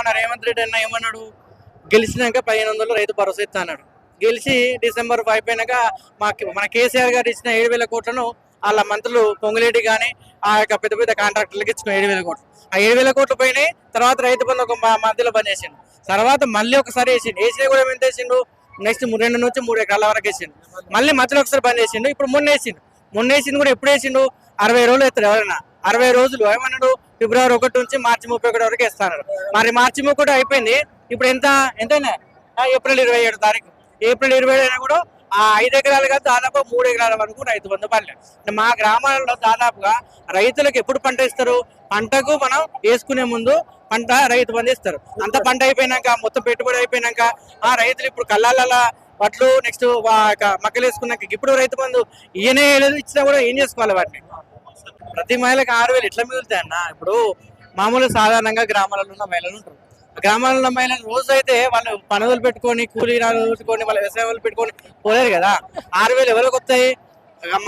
మన రేవంత్ రెడ్డి అన్న ఏమన్నాడు? గెలిచినాక పదిహేను వందలు రైతు భరోసా ఇస్తా అన్నాడు. గెలిచి డిసెంబర్ అయిపోయినాక మాకు మన కేసీఆర్ గారు ఇచ్చిన ఏడు వేల కోట్లను వాళ్ళ మంత్రులు పొంగులేటి కానీ ఆ యొక్క పెద్ద పెద్ద కాంట్రాక్టర్లకు ఇచ్చిన ఏడు వేల కోట్లు. ఆ ఏడు వేల కోట్లు పోయినాయి తర్వాత రైతు బంధు ఒక మధ్యలో బంద్ చేసిండు. తర్వాత మళ్ళీ ఒకసారి వేసిండు. వేసినా కూడా ఎంత వేసిండు నెక్స్ట్ రెండు నుంచి మూడు ఎకరాల వరకు వేసిండు. మళ్ళీ మధ్యలో ఒకసారి బంద్ చేసిండు. ఇప్పుడు మొన్న వేసిండు. మొన్న వేసింది కూడా ఎప్పుడు వేసిండు? అరవై రోజులు ఎత్తాడు ఎవరైనా. అరవై రోజులు ఏమన్నాడు? ఫిబ్రవరి ఒకటి నుంచి మార్చి ముప్పై ఒకటి వరకు ఇస్తున్నారు మరి మార్చి ముప్పై అయిపోయింది. ఇప్పుడు ఎంత ఎంతైనా? ఏప్రిల్ ఇరవై ఏడు తారీఖు. ఏప్రిల్ ఇరవై ఏడు అయినా కూడా ఆ ఐదు ఎకరాలు కాదు దాదాపు మూడు ఎకరాల వరకు రైతు బంధు పడలేదు మా గ్రామాలలో దాదాపుగా రైతులకు ఎప్పుడు పంట ఇస్తారు పంటకు మనం వేసుకునే ముందు పంట రైతు బంధు ఇస్తారు అంత పంట అయిపోయినాక మొత్తం పెట్టుబడి అయిపోయినాక ఆ రైతులు ఇప్పుడు కళ్ళాల వడ్లు నెక్స్ట్ మక్కలు వేసుకున్నాక ఇప్పుడు రైతు బంధు ఈయనే ఇచ్చినా కూడా ఏం చేసుకోవాలి వాటిని? ప్రతి మహిళకి ఆరు వేలు ఎట్లా మిగులుతాయి అన్న. ఇప్పుడు మామూలు సాధారణంగా గ్రామాలలో ఉన్న మహిళలు ఉంటారు. గ్రామాలలో ఉన్న మహిళలు రోజు అయితే వాళ్ళు పనులు పెట్టుకొని కూలీ పెట్టుకొని వాళ్ళ వ్యవసాయాలు పెట్టుకొని పోలేరు కదా. ఆరు వేలు ఎవరికి వస్తాయి?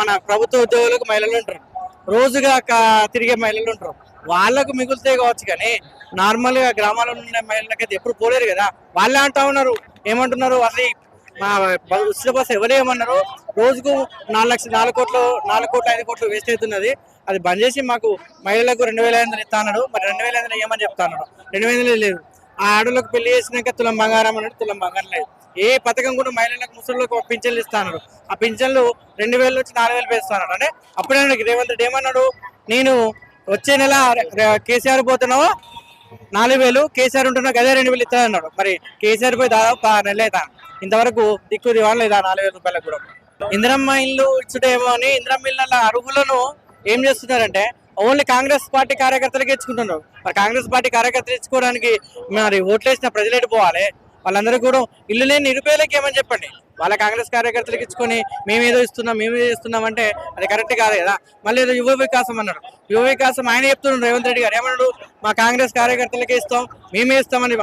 మన ప్రభుత్వ ఉద్యోగులకు మహిళలు ఉంటారు. రోజుగా తిరిగే మహిళలు ఉంటారు. వాళ్ళకు మిగులుతాయి కావచ్చు కానీ నార్మల్గా గ్రామాల్లో ఉండే ఉన్న మహిళలకైతే ఎప్పుడు పోలేరు కదా. వాళ్ళే అంటా ఉన్నారు. ఏమంటున్నారు? అది మా ఉచిత బస్సు ఎవరు ఏమన్నారు? రోజుకు నాలుగు లక్షలు నాలుగు కోట్లు నాలుగు కోట్లు ఐదు కోట్లు వేస్ట్ అవుతున్నది. అది బంద్ చేసి మాకు మహిళలకు రెండు వేల ఐదు వందలు ఇస్తా అన్నాడు మరి రెండు వేల ఐదు వందలు ఏమని చెప్తా రెండు వేల లేదు. ఆ ఆడలకు పెళ్ళి చేసినాక తులం బంగారం అన్నాడు తులం బంగారం లేదు. ఏ పథకం కూడా మహిళలకు ముసలిలోకి ఒక పింఛన్లు ఇస్తా ఆ పింఛన్లు రెండు వేల నుంచి నాలుగు వేలు పేస్తున్నాడు అంటే అప్పుడే నాకు రేవంత్ రెడ్డి ఏమన్నాడు? నేను వచ్చే నెల కేసీఆర్ పోతున్నావు? నాలుగు వేలు కేసీఆర్ ఉంటున్నా అదే రెండు వేలు ఇస్తా అన్నాడు మరి కేసీఆర్ పోయి దాదాపు ఆరు నెలలు అవుతా ఇంతవరకు దిక్కు దివాళ నాలుగు వేల రూపాయలకు కూడా. ఇందిరమ్మ ఇల్లు ఇచ్చుడేమో అని ఇందిరమ్మ ఇళ్ళ అర్హులను ఏం చేస్తున్నారంటే ఓన్లీ కాంగ్రెస్ పార్టీ కార్యకర్తలకి ఇచ్చుకుంటున్నారు. మరి కాంగ్రెస్ పార్టీ కార్యకర్తలు ఇచ్చుకోవడానికి మరి ఓట్లేసిన ప్రజలు పోవాలి? వాళ్ళందరూ కూడా ఇల్లు లేని నిరుపేదలకి ఏమని చెప్పండి? వాళ్ళ కాంగ్రెస్ కార్యకర్తలకు ఇచ్చుకొని మేమేదో ఇస్తున్నాం మేమేదో ఇస్తున్నాం అంటే అది కరెక్ట్ కాదు కదా. మళ్ళీ ఏదో యువ వికాసం అన్నాడు యువ వికాసం ఆయన చెప్తున్నాడు రేవంత్ రెడ్డి గారు. ఏమన్నాడు? మా కాంగ్రెస్ కార్యకర్తలకే ఇస్తాం మేమే ఇస్తామని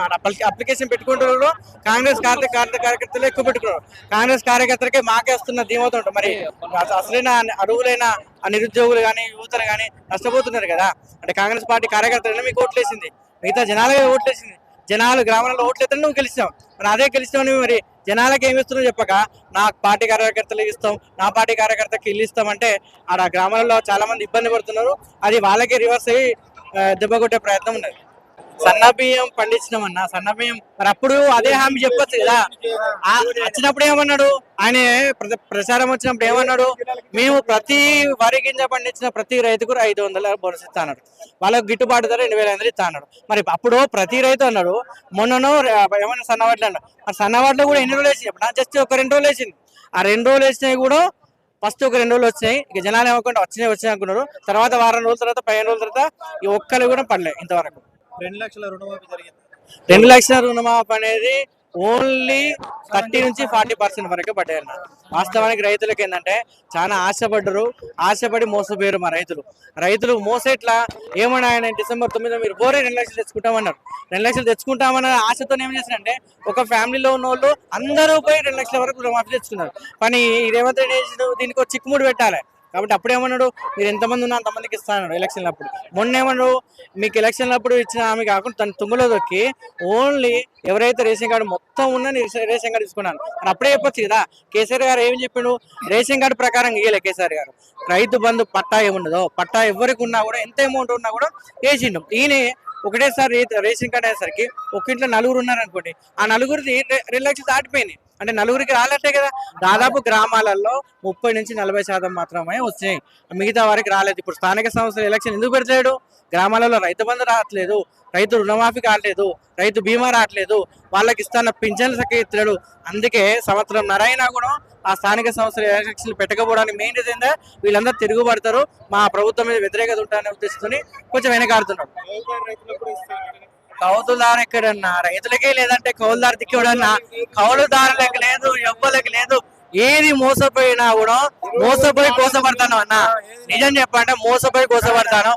అప్లికేషన్ పెట్టుకుంటున్నారు కాంగ్రెస్ కార్యకర్తలు ఎక్కువ పెట్టుకున్నారు. కాంగ్రెస్ కార్యకర్తలకే మాకే వస్తున్న ధీమవుతుంటాం మరి అసలైన అరువులైన నిరుద్యోగులు కానీ యువతలు కానీ నష్టపోతున్నారు కదా. అంటే కాంగ్రెస్ పార్టీ కార్యకర్తలనే మీకు ఓట్లేసింది. మిగతా జనాలుగా ఓట్లేసింది. జనాలు గ్రామాలలో ఓట్లేదని నువ్వు గెలిచావు. మరి అదే గెలిచావు మరి. జనాలకు ఏమి ఇస్తున్నావు చెప్పక నా పార్టీ కార్యకర్తలకు ఇస్తాం నా పార్టీ కార్యకర్తకి ఇల్లు ఇస్తాం అంటే ఆడ గ్రామాలలో చాలా మంది ఇబ్బంది పడుతున్నారు. అది వాళ్ళకే రివర్స్ అయ్యి దెబ్బ కొట్టే ప్రయత్నం ఉన్నది. సన్న బియ్యం పండించినామన్నా సన్న బియ్యం మరి అప్పుడు అదే హామీ చెప్పొచ్చు కదా. ఆ, వచ్చినప్పుడు ఏమన్నాడు? ఆయన ప్ర- ప్రచారం వచ్చినప్పుడు ఏమన్నాడు? మేము ప్రతి వరి గింజ పండించిన ప్రతి రైతుకు ఐదు వందల బోనస్ ఇస్తా అన్నాడు. వాళ్ళకి గిట్టుబాటు ధర రెండు వేల ఐదు వందలు ఇస్తా అన్నాడు. మరి అప్పుడు ప్రతి రైతు అన్నాడు మొన్నను ఏమన్నా సన్నవాట్లు అన్నాడు. మరి సన్నవాట్లు కూడా ఎన్ని రోజులు వేసి జస్ట్ ఒక రెండు రోజులు వేసింది ఆ రెండు రోజులు వేసినాయి కూడా ఫస్ట్ ఒక రెండు రోజులు వచ్చినాయి. ఇక జనాలు ఏమనుకుంటే వచ్చినాయి వచ్చినాయి అనుకున్నారు. తర్వాత వారం రోజుల తర్వాత పదిహేను రోజుల తర్వాత ఈ ఒక్కరు కూడా పడలేదు ఇంతవరకు. రెండు లక్షల రుణమాఫీ జరిగింది. రెండు లక్షల రుణమాఫీ అనేది ఓన్లీ థర్టీ నుంచి ఫార్టీ పర్సెంట్ వరకే పడ్డాయన్న వాస్తవానికి రైతులకు ఏంటంటే చాలా ఆశపడ్డరు. ఆశపడి మోసపోయారు మా రైతులు. రైతులు మోసేట్లా ఏమన్నా ఆయన డిసెంబర్ తొమ్మిది మీరు పోరే రెండు లక్షలు తెచ్చుకుంటామన్నారు. రెండు లక్షలు తెచ్చుకుంటామన్న ఆశతో ఏం చేశారంటే ఒక ఫ్యామిలీలో ఉన్న వాళ్ళు అందరూ పోయి రెండు లక్షల వరకు రుణమాఫీ తెచ్చుకున్నారు. కానీ ఈ రేవంత్ రెడ్డి దీనికి ఒక చిక్కుముడి పెట్టాలి. కాబట్టి అప్పుడు ఏమన్నాడు మీరు ఎంతమంది ఉన్నా అంతమందికి ఇస్తాను ఎలక్షన్ అప్పుడు. మొన్న ఏమన్నాడు మీకు ఎలక్షన్ల అప్పుడు ఇచ్చిన ఆమె కాకుండా తన తుంగలో దొక్కి ఓన్లీ ఎవరైతే రేషన్ కార్డు మొత్తం ఉన్నా రేషన్- కార్డు తీసుకున్నాను. అని అప్పుడే చెప్పొచ్చు కదా కేసీఆర్ గారు ఏం చెప్పిండు? రేషన్ కార్డు ప్రకారం ఇయ్యలే కేసీఆర్ గారు. రైతు బంధు పట్టా ఏముండదో పట్టా ఎవరికి ఉన్నా కూడా ఎంత అమౌంట్ ఉన్నా కూడా వేసిండు. ఈయన ఒకటేసారి రేషన్ కార్డు అయ్యేసరికి ఒక ఇంట్లో నలుగురు ఉన్నారు అనుకోండి ఆ నలుగురిది రెండు లక్షలు దాటిపోయినాయి. అంటే నలుగురికి రాలట్టే కదా. దాదాపు గ్రామాలలో ముప్పై నుంచి నలభై శాతం మాత్రమే వచ్చినాయి మిగతా వారికి రాలేదు. ఇప్పుడు స్థానిక సంస్థల ఎలక్షన్ ఎందుకు పెడతాడు గ్రామాలలో రైతు బంధు రావట్లేదు. రైతు రుణమాఫీ కావట్లేదు. రైతు బీమా రావట్లేదు. వాళ్ళకి ఇస్తున్న పింఛన్లు చక్కగా అందుకే సంవత్సరం నరైనా కూడా ఆ స్థానిక సంస్థల ఎలక్షన్లు పెట్టకపోవడానికి మెయిన్ రీజన్ వీళ్ళందరూ తిరుగుబడతారు. మా ప్రభుత్వం మీద వ్యతిరేకత ఉంటారనే ఉద్దేశంతో కొంచెం వెనకాడుతున్నారు. వ్యవసాయ కౌలుదారు ఎక్కడన్నా రైతులకే లేదంటే కౌలుదారు దిక్కడన్నా కౌలుదారులకు లేదు ఎవ్వలకు లేదు. ఏది మోసపోయినా కూడా మోసపోయి కోసపడతాను అన్న. నిజం చెప్పంటే మోసపోయి కోసపడతాను.